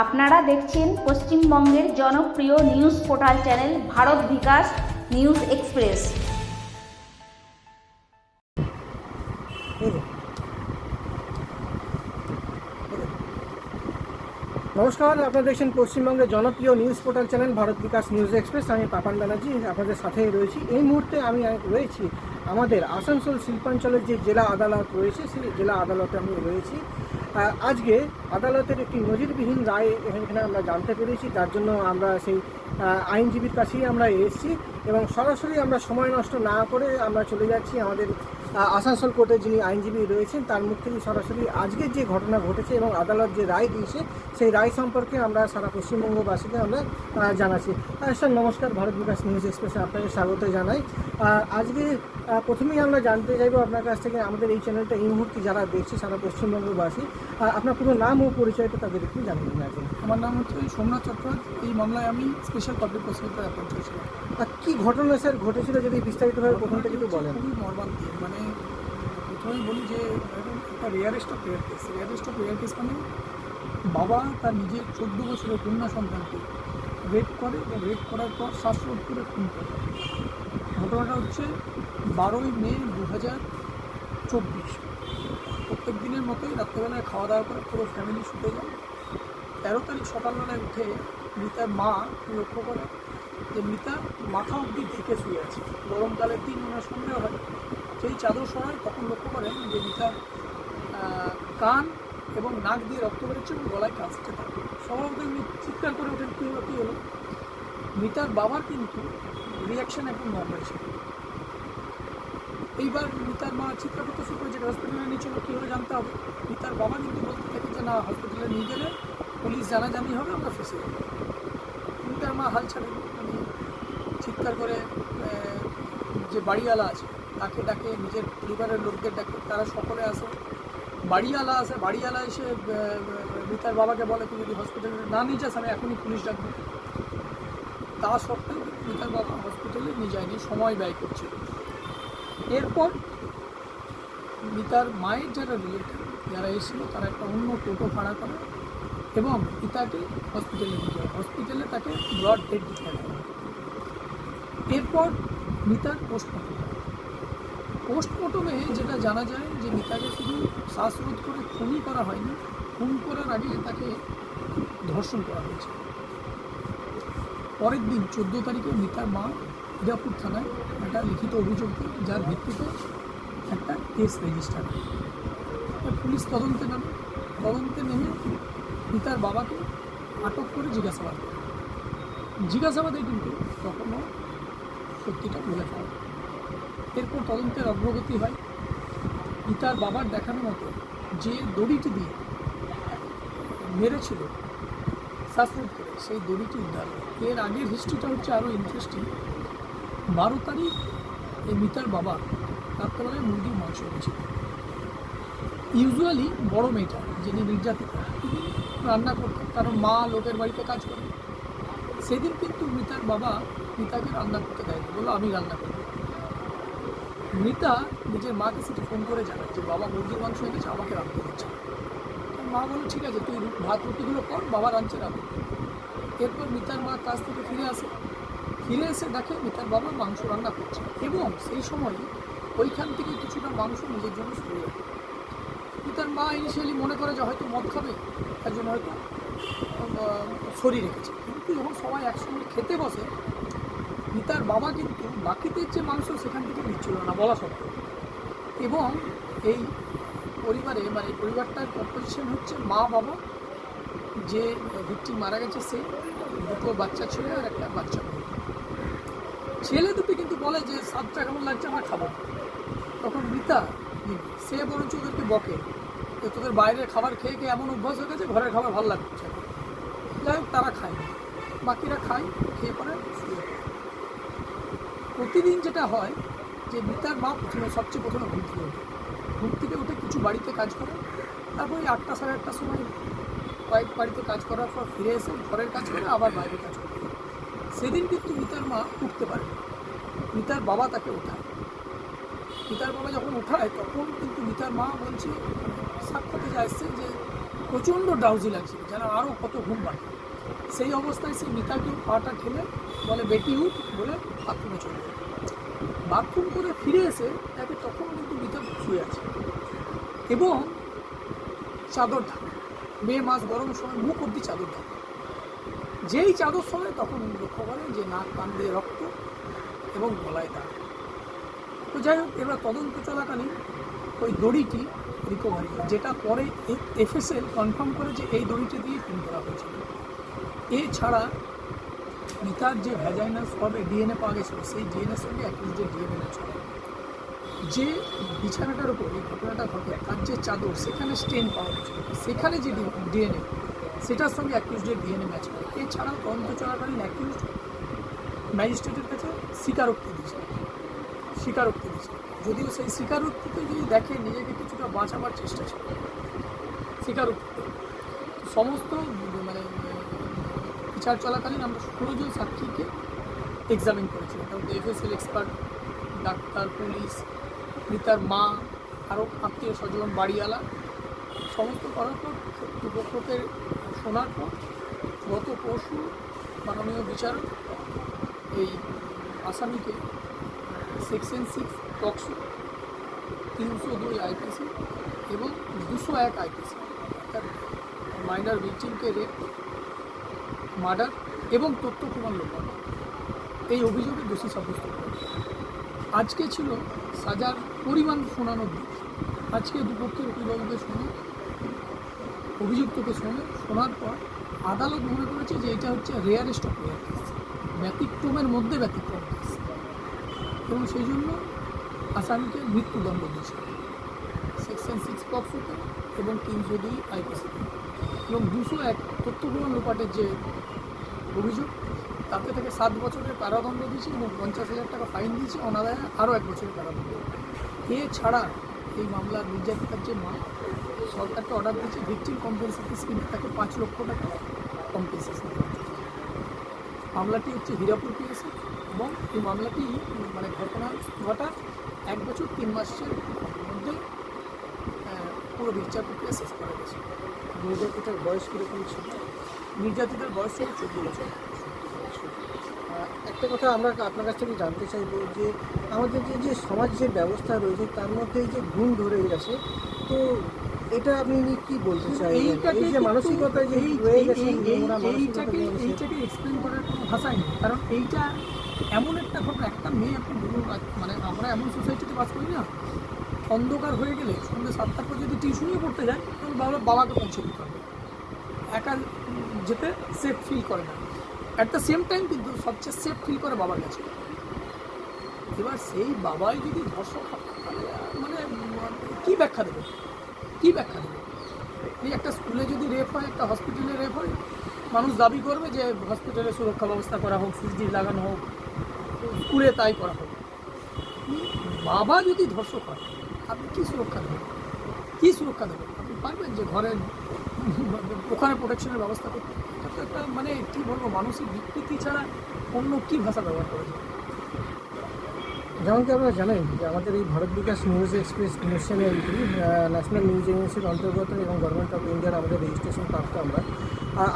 আপনারা দেখছেন পশ্চিমবঙ্গের জনপ্রিয় news portal channel Bharat Bikash news express. নমস্কার, আপনারা দেখছেন পশ্চিমবঙ্গের জনপ্রিয় news portal channel Bharat Bikash news express. আমি পাপান ব্যানার্জি, আপনাদের সাথেই রয়েছি। এই মুহূর্তে আমি রয়েছি আমাদের আসানসোল শিল্পাঞ্চলের যে জেলা আদালত রয়েছে, সেই জেলা আদালতে আমি রয়েছি। আজকে আদালতের একটি নজিরবিহীন রায় এখানে আমরা জানতে পেরেছি, যার জন্য আমরা সেই আইনজীবীর কাছেই আমরা এসেছি। এবং সরাসরি আমরা সময় নষ্ট না করে আমরা চলে যাচ্ছি আমাদের আসানসোল কোর্টে যিনি আইনজীবী রয়েছেন, তার মুখ থেকে সরাসরি আজকের যে ঘটনা ঘটেছে এবং আদালত যে রায় দিয়েছে, সেই রায় সম্পর্কে আমরা সারা পশ্চিমবঙ্গবাসীকে আমরা জানাচ্ছি। স্যার, নমস্কার, ভারত বিকাশ নিউজ এক্সপ্রেসে আপনাকে স্বাগত জানাই। আজকে প্রথমেই আমরা জানতে চাইব আপনার কাছ থেকে, আমাদের এই চ্যানেলটা এই মুহূর্তে যারা দেখছে সারা পশ্চিমবঙ্গবাসী আপনার পুরো নাম ও পরিচয়টা তাদের একটু জানিয়ে আমার নাম হচ্ছে সোমনাথ চট্টোপাধ্যায় এই মামলায় আমি স্পেশাল পাবলিক প্রসিকিউটর অ্যাপয়েন্ট হয়েছিলাম। আর কী ঘটনা স্যার ঘটেছিল যদি বিস্তারিতভাবে প্রথম থেকে একটু বলেন? খুবই মর্মান্তিক মানে প্রথমেই বলি যে একটা rarest of rare case rarest of rare case মানে বাবা তার নিজের চোদ্দ বছরের কন্যা সন্তানকে রেপ করে, এবং রেপ করার পর শ্বাসরোধ করে খুন করে। ঘটনাটা হচ্ছে বারোই মে দু হাজার চব্বিশ। প্রত্যেক দিনের মতোই রাত্রেবেলায় খাওয়া দাওয়া করে পুরো ফ্যামিলি শুতে যায়। তেরো তারিখ সকালবেলায় উঠে মিতার মা লক্ষ্য করে যে মিতা মাথা অবধি ঢেকে শুয়ে আছে। গরমকালের দিন ওনার সন্দেহ হয়। সেই চাদর সরায় তখন লক্ষ্য করেন যে মিতার কান এবং নাক দিয়ে রক্ত বেরোচ্ছে এবং গলায় কাঁচতে থাকে। স্বভাবত চিৎকার করে ওঠেন, কী হলো কী হলো? মিতার বাবার কিন্তু রিয়াকশন একদম নর্মাল ছিল। এইবার মিতার মা চিৎকার করতে শুরু করেছে, হসপিটালে নিয়ে চলো, কী হলো জানতে হবে? মিতার বাবা কিন্তু বলতে থাকে যে, না, হসপিটালে নিয়ে গেলে পুলিশ জানাজানি হবে, আমরা ফেসে যাব। মা হাল ছাড়েনি আমি চিৎকার করে যে বাড়িওয়ালা আছে, তাকে ডাকে, নিজের পরিবারের লোকদের ডাকে, তারা সকলে আসে। বাড়িওয়ালা আসে, বাড়িওয়ালা এসে মিতার বাবাকে বলে তুই যদি হসপিটালে না নিয়ে যাস, আমি এখনই পুলিশ ডাকবো। তা সত্ত্বেও মিতার বাবা হসপিটালে নিয়ে যায়নি, সময় ব্যয় করছিল এরপর মিতার মায়ের যারা রিলেটিভ যারা এসেছিল, তারা একটা অন্য টোটো ভাড়া করে এবং পিতাকে হসপিটালে নিয়ে যায় হসপিটালে তাকে ব্লড ডেড করা হয়। এরপর মিতার পোস্টমর্টম পোস্টমর্টমে যেটা জানা যায় যে মিতাকে শুধু শ্বাসরোধ করে খুনই করা হয়নি, খুন করার আগে তাকে ধর্ষণ করা হয়েছে। পরের দিন চোদ্দ তারিখে মিতার মা হিরাপুর থানায় একটা লিখিত অভিযোগ যার ভিত্তিতে একটা কেস রেজিস্টার হয়। পুলিশ তদন্তে নামে। তদন্তে নেমে পিতার বাবাকে আটক করে জিজ্ঞাসাবাদ করে। জিজ্ঞাসাবাদে কিন্তু তখনও সত্যিটা বলে পাওয়া এরপর তদন্তের অগ্রগতি হয়। পিতার বাবার দেখানো মতো যে দড়িটি দিয়ে মেরেছিল, শ্বাসরোধ করে সেই দড়িটি উদ্ধার এর আগের হিস্ট্রিটা হচ্ছে আরও ইন্টারেস্টিং বারো তারিখ এই মিতার বাবা রাত্রেবেলায় মুরগির মাংস এনেছিল। ইউজুয়ালি বড় মেয়েটা, যিনি নির্যাতিতা, তিনি রান্না করতেন, কারণ মা লোকের বাড়িতে কাজ করে। সেদিন কিন্তু মিতার বাবা মিতাকে রান্না করতে দেয়নি, বলল আমি রান্না করব। মিতা নিজের মাকে সেটা ফোন করে জানায় যে, বাবা মুরগির মাংস এনেছে, আমাকে রান্না তো মা বলল, ঠিক আছে, তুই ভাত রুটিগুলো কর, বাবা রাঁধছে রাখো এরপর মিতার মা কাজ থেকে ফিরে আসে। ফিরে এসে দেখে মিতার বাবা মাংস রান্না করছে এবং সেই সময় ওইখান থেকে কিছুটা মাংস নিজের জন্য সরিয়ে রাখে পিতার মা ইনিশিয়ালি মনে করে যে হয়তো মদ খাবে, তার জন্য হয়তো সরিয়ে রেখেছে। কিন্তু যখন সবাই একসঙ্গে খেতে বসে, পিতার বাবা কিন্তু বাকিদের যে মাংস সেখান থেকে নিচ্ছিল না, বলা সত্ত্বেও। এবং এই পরিবারে মানে পরিবারটার কম্পোজিশন হচ্ছে মা বাবা, যে ভিক্টিম মারা গেছে, সে দুটো বাচ্চা ছেলে আর একটা বাচ্চা ছেলে দুটি কিন্তু বলে যে, সাতটা কেমন লাগছে, আমরা খাব। তখন মিতা সে বরঞ্চ ওদেরকে বকে তোদের বাইরের খাবার খেয়ে খেয়ে এমন অভ্যাস হয়ে গেছে, ঘরের খাবার ভালো লাগছে। যাই হোক, তারা খায়। বাকিরা খায়, খেয়ে পরে শুয়ে। প্রতিদিন যেটা হয় যে মিতার মা প্রথমে সবচেয়ে প্রথমে ঘুম থেকে ওঠে ঘুম থেকে উঠে কিছু বাড়িতে কাজ করে, তারপরে আটটা সাড়ে আটটার সময় কয়েক বাড়িতে কাজ করার পর ফিরে এসে ঘরের কাজ করে আবার বাইরে কাজ করে সেদিন কিন্তু মিতার মা উঠতে পারে। মিতার বাবা তাকে ওঠায় মিতার বাবা যখন ওঠায় তখন কিন্তু মিতার মা বলছে সাক্ষাতে যা এসছে যে প্রচণ্ড ড্রাউজি লাগছিল, যেন আরও কত ঘুম পায়। সেই অবস্থায় সে মিতাকেও পাটা ঠেলে বলে, বেটি, উঠ, বলে বাথরুমে চলে যায়। বাথরুম করে ফিরে এসে তাকে তখন কিন্তু মিতা শুয়ে আছে। এবং চাদর ঢাকা। মে মাস গরম সময় মুখ অব্দি চাদর ঢাকা। যেই চাদর সরে তখন লক্ষ্য করেন যে নাক কান দিয়ে রক্ত এবং গলায় দাগ। তো যাই হোক, এবার তদন্ত চলাকালীন ওই দড়িটি রিকভারি যেটা পরে এফএসএল কনফার্ম করে যে এই দড়িটি দিয়ে খুন করা হয়েছিল। এছাড়া মিতার যে ভ্যাজাইনাল হবে ডিএনএ পাওয়া গেছিল, সেই ডিএনএর সঙ্গে অ্যাকিউজের ডিএনএ ম্যাচ হয় যে বিছানাটার উপর, এই ঘটনাটা ঘটে, তার যে চাদর, সেখানে স্টেন পাওয়া গেছিল। সেখানে যে ডিএনএ সেটার সঙ্গে অ্যাকিউজের ডিএনএ ম্যাচ করে এছাড়াও তদন্ত চলাকালীন অ্যাকিউজ ম্যাজিস্ট্রেটের কাছে স্বীকারোক্তি দিয়েছে। স্বীকারোক্তি দিয়েছে। যদিও সেই স্বীকারোক্তিতে যদি দেখে নিজেকে কিছুটা বাঁচাবার চেষ্টা ছিল, স্বীকারোক্তি। সমস্ত মানে বিচার চলাকালীন আমরা ষোলো জন সাক্ষীকে এক্সামিন করেছি। তার মধ্যে এফএসএল এক্সপার্ট ডাক্তার, পুলিশ, মিতার মা আরও আত্মীয় স্বজন, বাড়িওয়ালা, সমস্ত করার পর দুপক্ষকে শোনার পর গত পরশু মাননীয় বিচারক এই আসামিকে সেকশন সিক্স টকশো তিনশো দুই আইপিসি এবং দুশো এক আইপিসি। মাইনার ভিকটিমকে রেপ মার্ডার এবং তথ্য প্রমাণ লোপাট। এই অভিযোগে দোষী সাব্যস্ত আজকে ছিল সাজার পরিমাণ শোনানোর দিন। আজকে দুপক্ষের অভিভাবকের শুনে অভিযুক্তকে শুনে শোনার পর আদালত মনে করেছে যে এটা হচ্ছে রেয়ারেস্ট অফ রেয়ার ব্যতিক্রমের মধ্যে ব্যতিক্রম। এবং সেই জন্য আসামিকে মৃত্যুদণ্ড দিয়েছে। সেকশন সিক্স পক্সতে এবং তিনশো দুই আইপিসিতে এবং দুশো এক তথ্য লোপাটের যে অভিযোগ, তাতে থেকে সাত বছরের কারাদণ্ড দিয়েছে এবং পঞ্চাশ হাজার টাকা ফাইন দিয়েছে। অনাদায়ে আরও এক বছরের কারাদণ্ড। এছাড়া এই মামলার নির্যাতিতার যে মা সরকারকে অর্ডার দিয়েছে ভিকটিম কম্পেনসেশন স্কিমে তাকে পাঁচ লক্ষ টাকা কম্পেনসেশন মামলাটি হচ্ছে হীরাপুর পিএসএ এবং এই মামলাটি মানে ঘটনা ঘটার এক বছর তিন মাসের মধ্যে পুরো বিচার প্রক্রিয়া শেষ করা গেছে। নির্যাতিতার বয়স কীরকম ছিল? নির্যাতিতার বয়স ছিল চোদ্দ বছর। একটা কথা আমরা আপনার কাছ থেকে জানতে চাইব যে আমাদের যে যে সমাজ যে ব্যবস্থা রয়েছে তার মধ্যে এই যে গুণ ধরে গেছে তো এটা আপনি কি বলতে চাই এইটাকে এই যে মানসিকতা যে রয়ে গেছে এইটাকে এইটাকে এক্সপ্লেন করার কোনো ভাষাই নেই কারণ এইটা এমন একটা ঘটনা, একটা মেয়ে একটা বুড়ো মানে আমরা এমন সোসাইটিতে বাস করি না, অন্ধকার হয়ে গেলে সন্ধ্যে সাতটার পর যদি টিউশনিও পড়তে যায়, তখন বাবা বাবাকে পৌঁছে দিতে হবে একা যেতে সেফ ফিল করে না। অ্যাট দ্য সেম টাইম কিন্তু সবচেয়ে সেফ ফিল করে বাবার কাছে। এবার সেই বাবাই যদি ধর্ষক মানে কী ব্যাখ্যা দেবে? কী ব্যাখ্যা দেবে? এই একটা স্কুলে যদি রেপ হয়, একটা হসপিটালে রেপ হয় মানুষ দাবি করবে যে হসপিটালে সুরক্ষা ব্যবস্থা করা হোক সিসিটিভি লাগানো হোক, স্কুলে তাই করা হোক। বাবা যদি ধর্ষক হয়, আপনি কী সুরক্ষা দেবেন? কী সুরক্ষা দেবেন? আপনি পারবেন যে ঘরের ওখানে প্রোটেকশনের ব্যবস্থা করতে। একটা মানে কী বলব, মানসিক বিকৃতি ছাড়া অন্য কী ভাষা ব্যবহার করা যায়? যেমন কি আপনারা জানেন যে আমাদের এই Bharat Bikash news express news national news এজেন্সির অন্তর্গত এবং গভর্নমেন্ট অফ ইন্ডিয়ার আমাদের রেজিস্ট্রেশন প্রাপ্ত আমরা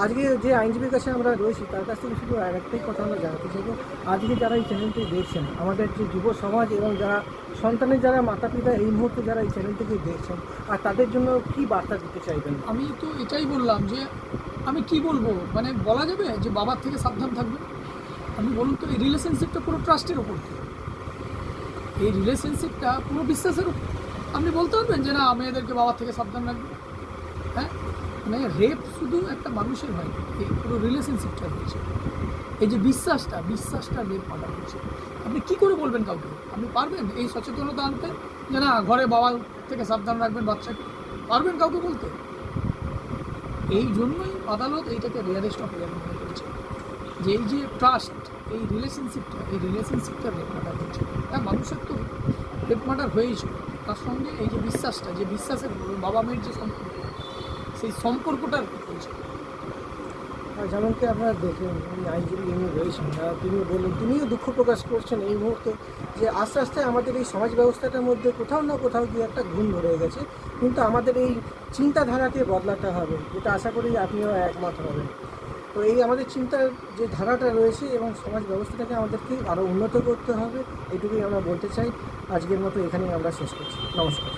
আজকে যে আইনজীবীর কাছে আমরা রয়েছি, তার কাছ থেকে শুধু আর একটাই কথা আমরা জানাতে চাইব, আজকে যারা এই চ্যানেলটি দেখছেন, আমাদের যে যুব সমাজ এবং যারা সন্তানের যারা মাতা পিতা এই মুহূর্তে যারা এই চ্যানেলটিকে দেখছেন, আর তাদের জন্য কি বার্তা দিতে চাইবেন? আমি তো এটাই বললাম যে, আমি কি বলব? মানে বলা যাবে যে বাবার থেকে সাবধান থাকবে আমি বলুন তো, এই রিলেশনশিপটা পুরো ট্রাস্টের ওপর এই রিলেশনশিপটা পুরো বিশ্বাসের উপর। আপনি বলতে পারবেন যে না, মেয়েদেরকে বাবার থেকে সাবধান রাখবে মানে রেপ শুধু একটা মানুষের হয়, এই পুরো রিলেশনশিপটা হচ্ছে। এই যে বিশ্বাসটা বিশ্বাসটা রেপ মাটা হচ্ছে। আপনি কী করে বলবেন কাউকে? আপনি পারবেন এই সচেতনতা আনতে? যে না, ঘরে বাবা থেকে সাবধান রাখবেন বাচ্চাকে। পারবেন কাউকে বলতে? এই জন্যই আদালত এইটাকে রিয়ারেস্ট অফ রিয়ার মনে করেছে। যে এই যে ট্রাস্ট এই রিলেশনশিপটা এই রিলেশনশিপটা রেপ মার্ডার হচ্ছে হ্যাঁ মানুষের তো রেপ মার্ডার হয়েইছিল তার সঙ্গে এই যে বিশ্বাসটা, যে বিশ্বাসের বাবা মেয়ের যে সম্পর্ক সেই সম্পর্কটা রেপ হয়েছে আর যেমনকি আপনারা দেখলেন এই আইনজীবী ইনি রয়েছেন তিনি বললেন, তিনিও দুঃখ প্রকাশ করছেন এই মুহূর্তে যে আস্তে আস্তে আমাদের এই সমাজ ব্যবস্থাটার মধ্যে কোথাও না কোথাও গিয়ে একটা ঘুম ধরে গেছে। কিন্তু আমাদের এই চিন্তাধারাকে বদলাতে হবে, এটা আশা করি আপনিও একমত হবেন। তো এই আমাদের চিন্তার যে ধারাটা রয়েছে এবং সমাজ ব্যবস্থাটাকে আমাদেরকে আরও উন্নত করতে হবে, এটুকুই আমরা বলতে চাই। আজকের মতো এখানেই আমরা শেষ করছি। নমস্কার।